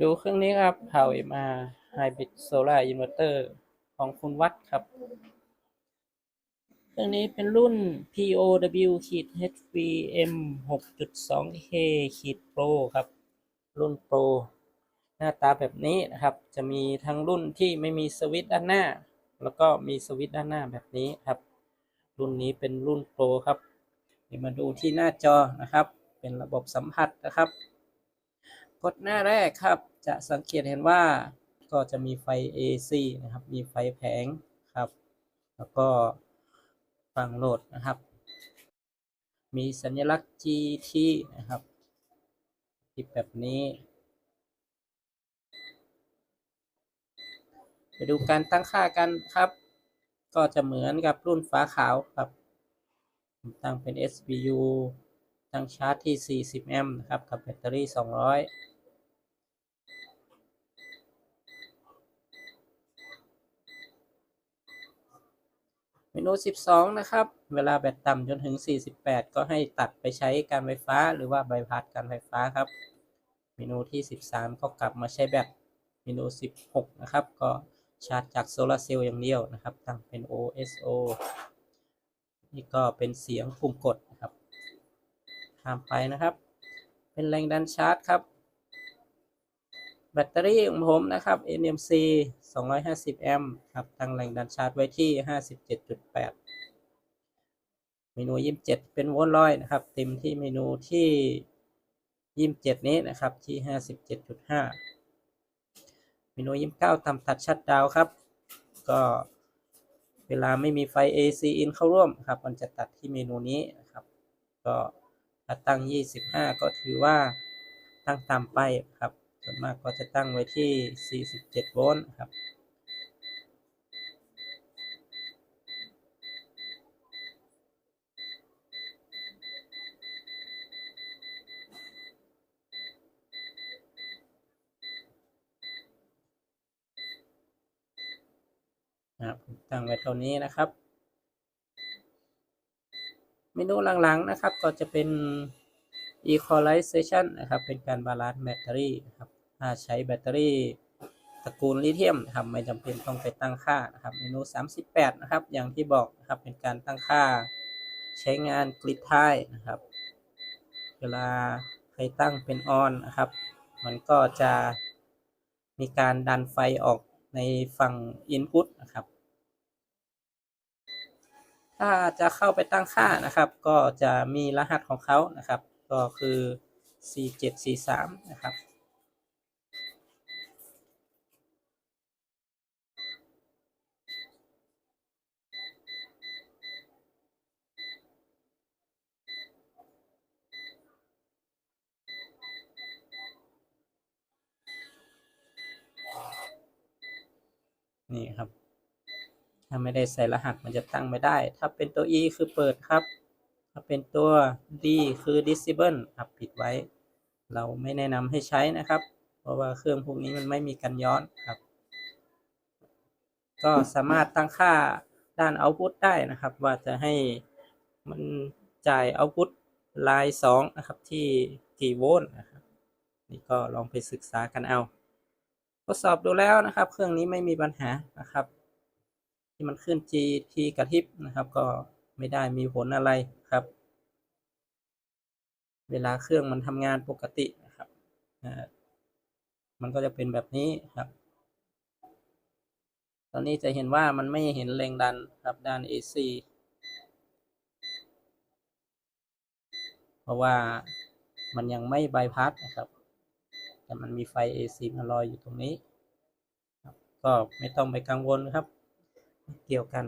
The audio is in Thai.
ดูเครื่องนี้ครับ Power MR Hybrid Solar Inverter ของคุณวัดครับ เครื่องนี้เป็นรุ่น POW HVM 6.2K Pro ครับ รุ่น Pro หน้าตาแบบนี้นะครับ จะมีทั้งรุ่นที่ไม่มีสวิตช์ด้านหน้า แล้วก็มีสวิตช์ด้านหน้าแบบนี้ครับ รุ่นนี้เป็นรุ่น Pro ครับเดี๋ยวมาดูที่หน้าจอนะครับ เป็นระบบสัมผัสนะครับ ดหน้าแรกครับ จะสังเกตเห็นว่าก็จะมีไฟ AC นะครับ มีไฟแผงครับ แล้วก็ฟังโหลดนะครับ มีสัญลักษณ์ GT นะครับที่แบบนี้ ไปดูการตั้งค่ากันครับ ก็จะเหมือนกับรุ่นฟ้าขาวครับตั้งเป็น SBU ตั้งชาร์จที่ 40 แอมป์นะครับ กับแบตเตอรี่ 200 มนู 12 นะครับ เวลาแบตต่ำจนถึง 48 ก็ให้ตัดไปใช้การไฟฟ้า หรือว่าใบพัดการไฟฟ้าครับ เมนูที่ 13 ก็กลับมาใช้แบต เมนู 16 นะครับ ก็ชาร์จจากโซลาร์เซลล์อย่างเดียวนะครับ ตั้งเป็น OSO นี่ก็เป็นเสียงปุ่มกดนะครับข้ามไปนะครับ เป็นแรงดันชาร์จครับ แบตเตอรี่ของผมนะครับ NMC 250 แอมป์ครับตั้งแรงดันชาร์จไว้ที่ 57.8 เมนู 27 เป็นโวลต์ร้อยนะครับ เต็มที่เมนูที่ 27 นี้นะครับที่ 57.5 เมนู 29ต่ำตัดชัดดาวครับ ก็เวลาไม่มีไฟ AC in เข้าร่วมครับ มันจะตัดที่เมนูนี้นะครับ ก็ถ้าตั้ง 25 ก็ถือว่าตั้งต่ำไปครับ ส่วนมากก็จะตั้งไว้ที่ 47 โวลต์ครับ นะครับผมตั้งไว้เท่านี้นะครับเมนูหลังๆนะครับก็จะเป็น equalization นะครับ เป็นการบาลานซ์แบตเตอรี่นะครับ ถ้าใช้แบตเตอรี่ตระกูลลิเธียมนะครับไม่จำเป็นต้องไปตั้งค่านะครับเมนู 38 นะครับ อย่างที่บอกนะครับเป็นการตั้งค่าใช้งานกริดท้ายนะครับ เวลาใครตั้งเป็นออนนะครับ มันก็จะมีการดันไฟออกในฝั่ง Input นะครับ ถ้าจะเข้าไปตั้งค่านะครับ ก็จะมีรหัสของเขานะครับ ก็คือ 4743 นะครับ นี่ครับ ถ้าไม่ได้ใส่รหัสมันจะตั้งไม่ได้ ถ้าเป็นตัว E คือเปิดครับ ถ้าเป็นตัว D คือ disable ครับปิดไว้ เราไม่แนะนำให้ใช้นะครับ เพราะว่าเครื่องพวกนี้มันไม่มีกันย้อนครับ ก็สามารถตั้งค่าด้าน output ได้นะครับ ว่าจะให้มันจ่าย output ลาย2นะครับที่กี่โวลต์นะครับนี่ก็ลองไปศึกษากันเอา ทดสอบดูแล้วนะครับ เครื่องนี้ไม่มีปัญหานะครับ ที่มันขึ้น GT กระพริบนะครับ ก็ไม่ได้มีผลอะไรครับ เวลาเครื่องมันทำงานปกตินะครับมันก็จะเป็นแบบนี้ครับ ตอนนี้จะเห็นว่ามันไม่เห็นแรงดันครับด้าน AC เพราะว่ามันยังไม่บายพาสนะครับ แต่มันมีไฟ AC มาลออยู่ตรงนี้ ก็ไม่ต้องไปกังวลครับ เกี่ยวกัน